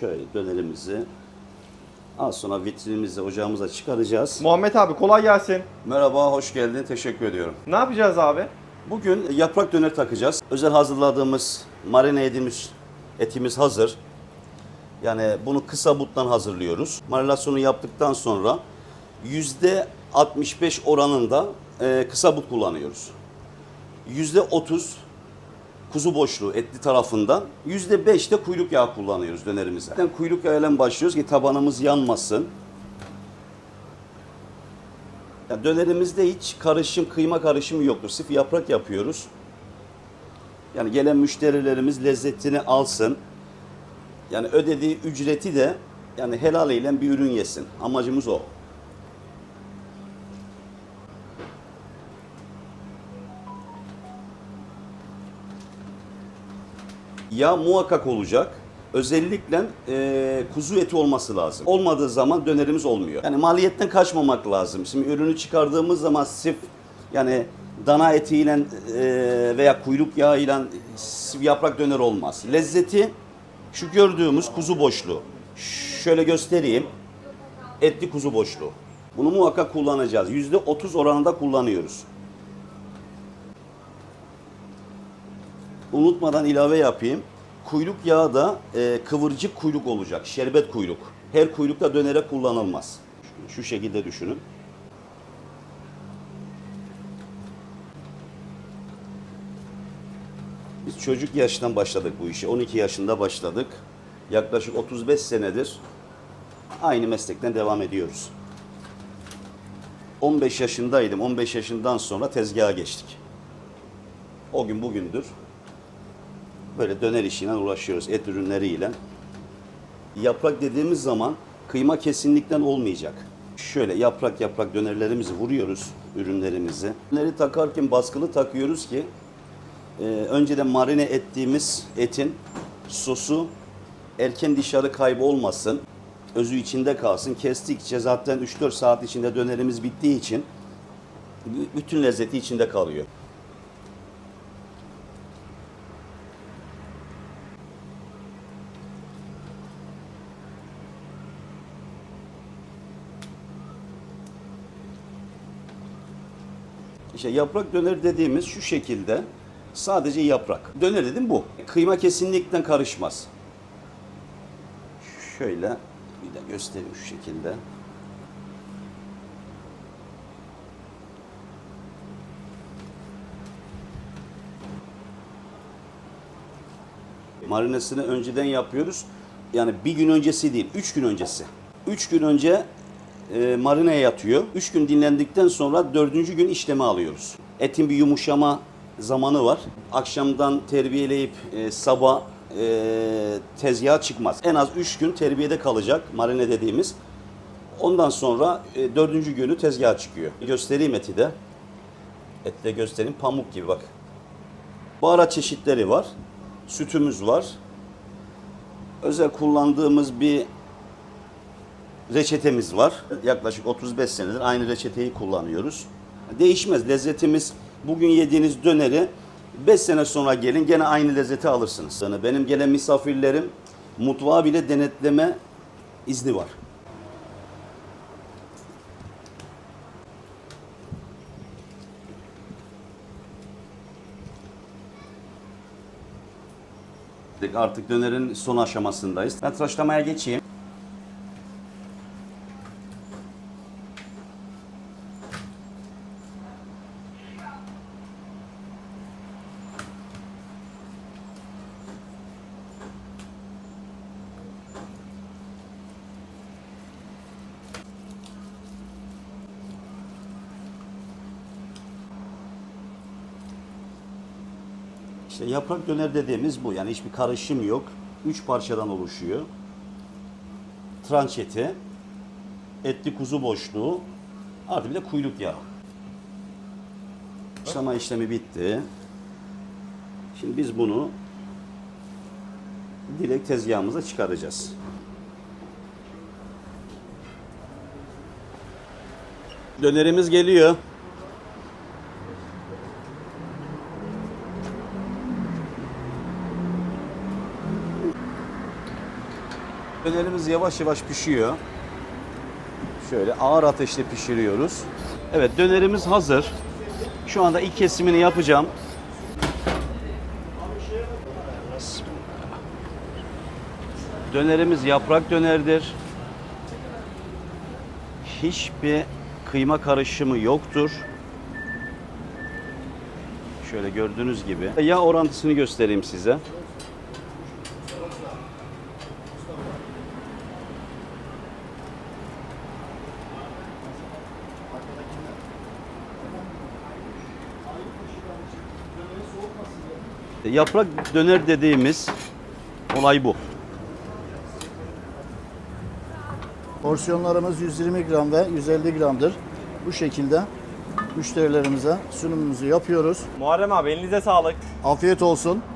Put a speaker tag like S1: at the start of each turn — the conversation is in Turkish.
S1: Şöyle dönerimizi az sonra vitrinimize, ocağımıza çıkaracağız.
S2: Muhammed abi kolay gelsin.
S1: Merhaba, hoş geldin. Teşekkür ediyorum.
S2: Ne yapacağız abi?
S1: Bugün yaprak döner takacağız. Özel hazırladığımız, marine edilmiş etimiz hazır. Yani bunu kısa buttan hazırlıyoruz. Marinasyonu yaptıktan sonra %65 oranında e, kısa but kullanıyoruz. %30 kuzu boşluğu etli tarafından, %5 de kuyruk yağı kullanıyoruz dönerimize. Zaten kuyruk yağıyla başlıyoruz ki tabanımız yanmasın. Ya dönerimizde hiç karışım, kıyma karışımı yoktur. Sırf yaprak yapıyoruz. Yani gelen müşterilerimiz lezzetini alsın. Yani ödediği ücreti de yani helal ile bir ürün yesin. Amacımız o. Yağ muhakkak olacak. Özellikle e, kuzu eti olması lazım. Olmadığı zaman dönerimiz olmuyor. Yani maliyetten kaçmamak lazım. Şimdi ürünü çıkardığımız zaman sırf yani dana etiyle e, veya kuyruk yağıyla yaprak döner olmaz. Lezzeti şu gördüğümüz kuzu boşluğu. Şöyle göstereyim. Etli kuzu boşluğu. Bunu muhakkak kullanacağız. %30 oranında kullanıyoruz. Unutmadan ilave yapayım. Kuyruk yağı da e, kıvırcık kuyruk olacak. Şerbet kuyruk. Her kuyrukta dönere kullanılmaz. Şu şekilde düşünün. Biz çocuk yaştan başladık bu işe. 12 yaşında başladık. Yaklaşık 35 senedir aynı meslekten devam ediyoruz. 15 yaşındaydım. 15 yaşından sonra tezgaha geçtik. O gün bugündür böyle döner işiyle uğraşıyoruz et ürünleriyle. Yaprak dediğimiz zaman kıyma kesinlikle olmayacak. Şöyle yaprak yaprak dönerlerimizi vuruyoruz ürünlerimizi. Döneri takarken baskılı takıyoruz ki e, önceden marine ettiğimiz etin sosu erken dışarı kaybolmasın. Özü içinde kalsın. Kestikçe zaten 3-4 saat içinde dönerimiz bittiği için bütün lezzeti içinde kalıyor. İşte yaprak döner dediğimiz şu şekilde sadece yaprak. Döner dedim bu. Kıyma kesinlikle karışmaz. Şöyle bir de göstereyim şu şekilde. Marinesini önceden yapıyoruz. Yani bir gün öncesi değil, üç gün öncesi. Üç gün önce e, marineye yatıyor. Üç gün dinlendikten sonra dördüncü gün işleme alıyoruz. Etin bir yumuşama zamanı var. Akşamdan terbiyeleyip e, sabah e, tezgaha çıkmaz. En az üç gün terbiyede kalacak marine dediğimiz. Ondan sonra e, dördüncü günü tezgaha çıkıyor. Göstereyim eti de. Et de göstereyim. Pamuk gibi bak. Baharat çeşitleri var. Sütümüz var. Özel kullandığımız bir reçetemiz var. Yaklaşık 35 senedir aynı reçeteyi kullanıyoruz. Değişmez. Lezzetimiz bugün yediğiniz döneri 5 sene sonra gelin gene aynı lezzeti alırsınız. Yani benim gelen misafirlerim mutfağı bile denetleme izni var. Artık dönerin son aşamasındayız. Ben tıraşlamaya geçeyim. İşte yaprak döner dediğimiz bu. Yani hiçbir karışım yok. Üç parçadan oluşuyor. Tranç etli kuzu boşluğu, artı bir de kuyruk yağı. Haşlama işlemi bitti. Şimdi biz bunu direkt tezgahımıza çıkaracağız. Dönerimiz geliyor. Dönerimiz yavaş yavaş pişiyor. Şöyle ağır ateşte pişiriyoruz. Evet dönerimiz hazır. Şu anda ilk kesimini yapacağım. Dönerimiz yaprak dönerdir. Hiçbir kıyma karışımı yoktur. Şöyle gördüğünüz gibi. Yağ orantısını göstereyim size. Yaprak döner dediğimiz olay bu.
S3: Porsiyonlarımız 120 gram ve 150 gramdır. Bu şekilde müşterilerimize sunumumuzu yapıyoruz.
S2: Muharrem abi elinize sağlık.
S3: Afiyet olsun.